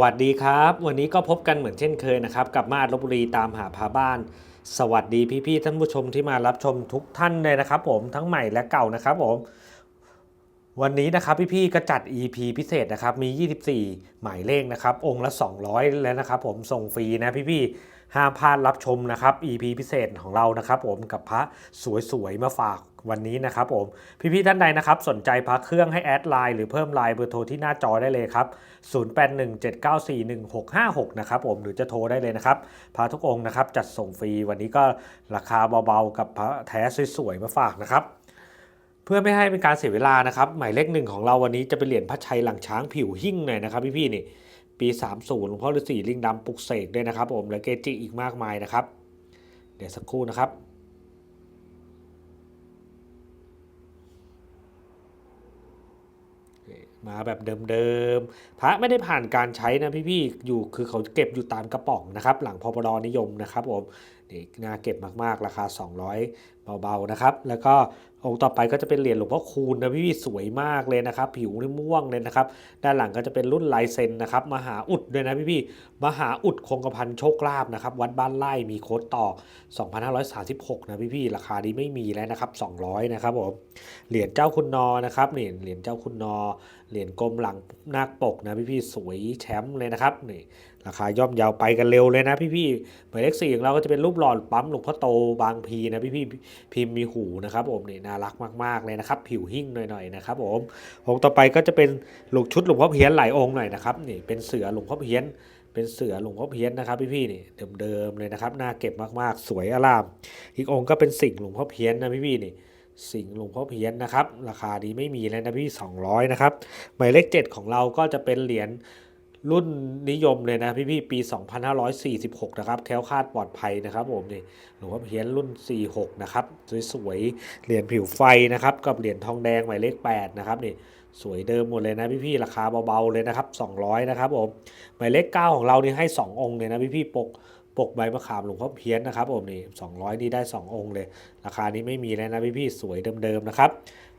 วัสดีครับ วันนี้ก็พบกันเหมือนเช่นเคยนะครับ กับมาดลบุรีตามหาพาบ้าน สวัสดีพี่ๆท่านผู้ชมที่มารับชมทุกท่านเลยนะครับ ผมทั้งใหม่และเก่านะครับผม วันนี้นะครับพี่ๆก็จัด EP พิเศษนะครับมี 24 หมายเลขนะครับองค์ละ 200 แล้วนะครับผมส่งฟรีนะพี่ๆห้ามพลาดรับชมนะครับ EP พิเศษของเรานะครับผมกับพระสวยๆมาฝากวันนี้นะครับผมพี่ๆท่านใดนะครับสนใจพระเครื่องให้แอดไลน์หรือเพิ่มไลน์เบอร์โทรที่หน้าจอได้เลยครับ 0817941656 นะครับผมหรือจะโทรได้เลยนะครับพระทุกองค์นะครับจัดส่งฟรีวันนี้ก็ราคาเบาๆกับพระแท้สวยๆมาฝากนะครับ พื่อไม่ให้เป็นการเสียเวลานะครับ หมายเลขหนึ่งของเราวันนี้จะเป็นเหรียญพระชัยหลังช้างผิวหิ่งหน่อยนะครับพี่ๆนี่ปี 30หลวงพ่อฤาษีลิงดำปลุกเสกด้วยนะครับผมและเกจิอีกมากมายนะครับ เดี๋ยวสักครู่นะครับมาแบบเดิมๆ พระไม่ได้ผ่านการใช้นะพี่ๆ อยู่คือเขาเก็บอยู่ตามกระป๋องนะครับ หลังพปรนิยมนะครับผม นี่น่าเก็บมากๆ ราคา 200 เบาๆนะครับ แล้วก็องค์ต่อไปก็จะเป็นเหรียญหลวงพ่อคูณนะพี่ๆสวยมากเลยนะครับ ผิวนี่ม่วงเลยนะครับ ด้านหลังก็จะเป็นรุ่นลายเซ็นนะครับมหาอุดด้วยนะพี่ๆมหาอุดคงกระพันโชคลาภนะครับ วัดบ้านไร่มีโค้ดต่อ 2536 นะพี่ๆราคานี้ไม่มีแล้วนะครับ 200 นะครับผมเหรียญเจ้าคุณนอนะครับนี่เหรียญเจ้าคุณนอเหรียญกลมหลังนาคปกนะพี่ๆสวยแชมป์เลยนะครับนี่ ราคาย่อมยาวไปกันเร็วเลยนะพี่ๆหมายเลขสี่ของเราก็จะเป็นรูปหล่อปั๊มหลวงพ่อโตบางพีนะพี่ๆพิมพ์มีหูนะครับผมนี่น่ารักมากๆเลยนะครับ ผิวหิ่งหน่อยๆนะครับผมองค์ต่อไปก็จะเป็นหลวงชุดหลวงพ่อเพี้ยนหลายองค์หน่อยนะครับนี่เป็นเสือหลวงพ่อเพี้ยนเป็นเสือหลวงพ่อเพี้ยนนะครับพี่ๆนี่เดิมๆเลยนะครับน่าเก็บมากๆ สวยอลาม อีกองค์ก็เป็นสิ่งหลวงพ่อเพี้ยนนะพี่ๆนี่สิงห์หลวงพ่อเพี้ยนนะครับ ราคาดีไม่มีแล้วนะพี่200นะครับหมายเลข 7 ของเราก็จะเป็นเหรียญ รุ่นนิยมเลยนะพี่ๆปี 2546 นะครับแคล้วคลาดปลอดภัยนะครับผมนี่หลวงพ่อเพี้ยนรุ่น 46 นะครับ สวยๆเหรียญผิวไฟนะครับกับเหรียญทองแดงหมายเลข 8 นะครับนี่สวยเดิมหมดเลยนะพี่ๆราคาเบาๆเลยนะครับ 200 นะครับผมหมายเลข 9 ของเรานี่ให้ 2 องค์เลยนะพี่ๆปกปกใบมะขามหลวงพ่อเพี้ยนนะครับผมนี่200 นี่ได้ 2 องค์เลย ราคานี้ไม่มีแล้วนะพี่ๆสวยเดิมๆนะครับ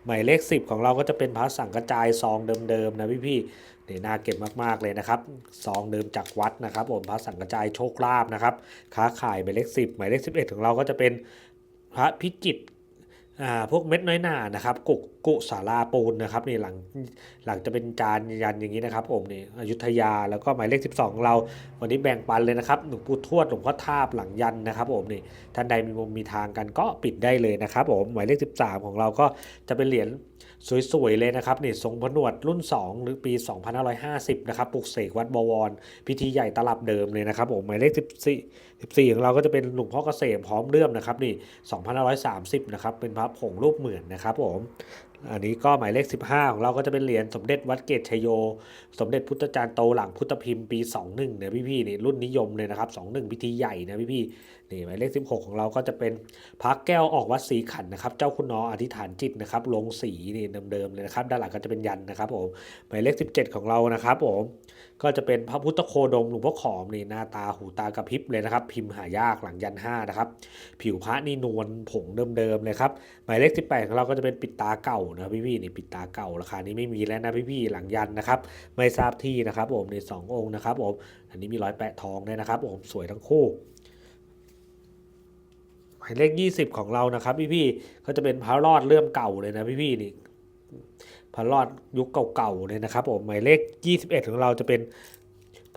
หมายเลข 10 ของเราก็จะเป็นพระสังกระจายซองเดิมๆนะพี่ๆ นี่น่าเก็บมากๆเลยนะครับซองเดิมจากวัดนะครับผมพระสังกระจายโชคลาภนะครับค้าขายหมายเลข10หมายเลข11ของเราก็จะเป็นพระพิจิตรอ่าพวกเม็ดน้อยหนานะครับกุกกุสาราปูนนะครับนี่หลังหลังจะเป็นจานยันอย่างนี้นะครับผมนี่อยุธยาแล้วก็หมายเลข 12ของเรา วันนี้แบ่งปันเลยนะครับหลวงปู่ทวดหลวงพ่อทาบหลังยันนะครับผมนี่ท่านใดมีมุมมีทางกันก็ปิดได้เลยนะครับผมหมายเลข 13 ของเราก็จะเป็นเหรียญ สวยๆเลยนะครับนี่ทรงผนวดรุ่น 2 หรือปี 2550 นะครับปลุกเสกวัดบวร พิธีใหญ่ตลับเดิมเลยนะครับผมหมายเลข 14 14 ของเราก็จะเป็นหลวงพ่อเกษมพร้อมเลื่อมนะครับนี่2530 นะครับเป็นพระผงรูปเหมือนนะครับผม อันนี้ก็หมายเลข 15 ของเราก็จะเป็นเหรียญสมเด็จวัดเกตชโย สมเด็จพุทธจารย์โตหลังพุทธพิมพ์ปี 21เนี่ยพี่ๆนี่รุ่นนิยมเลยนะครับ 21 พิธีใหญ่นะพี่ๆนี่หมายเลข 16 ของเราก็จะเป็นพระแก้วออกวัดศรีขันนะครับ เจ้าคุณนออธิษฐานจิตนะครับลงสีนี่เดิมๆเลยนะครับด้านหลังก็จะเป็นยันนะครับผมหมายเลข 17 ของเรานะครับผมก็จะเป็นพระพุทธโคดมหลวงพ่อขอมนี่หน้าตาหูตากระพริบเลยนะครับ พิมพ์หายากหลังยัน5นะครับผิวพระนี่นวลผงเดิมๆเลยครับหมายเลข 18 ของเราก็จะเป็นปิดตาเก่านะพี่ๆนี่ปิดตาเก่าราคานี้ไม่มีแล้วนะพี่ๆหลังยันนะครับไม่ทราบที่นะครับผมในสององค์นะครับผมอันนี้มีร้อยแปะทองด้วยนะครับผมสวยทั้งคู่หมายเลข 20 ของเรานะครับพี่ๆก็จะเป็นพระรอดเลื่อมเก่าเลยนะพี่ๆนี่พระรอดยุคเก่าๆเลยนะครับผมหมายเลข 21 ของเราจะเป็น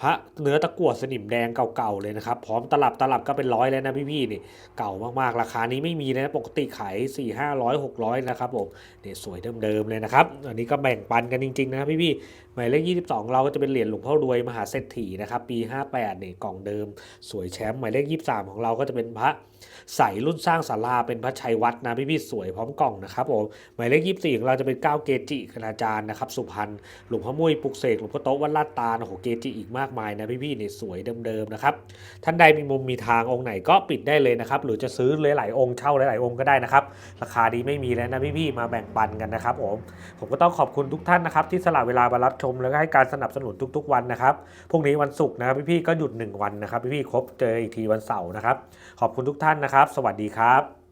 พระเนื้อตะกั่วสนิมแดงเก่าๆเลยนะครับ พร้อมตลับตลับก็เป็นร้อยแล้วนะพี่ๆนี่เก่ามากๆ ราคานี้ไม่มีนะปกติขาย4 5 0 0 600นะครับผมนี่ยสวยเดิมๆเลยนะครับ อันนี้ก็แบ่งปันกันจริงๆนะพี่ๆหมายเลข22เราก็จะเป็นเหรียญหลวงพ่อรวยมหาเศรษฐีนะครับปี58นี่กล่องเดิม สวยแชมป์หมายเลข23ของเราก็จะเป็นพระใสรุ่นสร้างศาลาเป็นพระชัยวัดนะพี่ๆสวยพร้อมกล่องนะครับผมหมายเลข24ของเราจะเป็นก้าวเกจิคณาจารย์นะครับสุพรรณหลวงพ่อมุ้ยปุกเสกหลวงพ่อโต๊ะวัดลาดตาโอ้โหเกจิอีกมากมายนะพี่ๆนี่สวยเดิมๆนะครับท่านใดมีมุมมีทางองค์ไหนก็ปิดได้เลยนะครับหรือจะซื้อหลายๆองค์เช่าหลายๆองค์ก็ได้นะครับราคาดีไม่มีแล้วนะพี่ๆมาแบ่งปันกันนะครับผมผมก็ต้องขอบคุณทุกท่านนะครับที่สละเวลามารับชมแล้วก็ให้การสนับสนุนทุก ๆ วันนะครับพรุ่งนี้วันศุกร์นะครับพี่ๆก็หยุดหนึ่งวันนะครับพี่ๆครบเจออีกทีวันเสาร์นะครับขอบคุณทุกท่านนะครับ สวัสดีครับ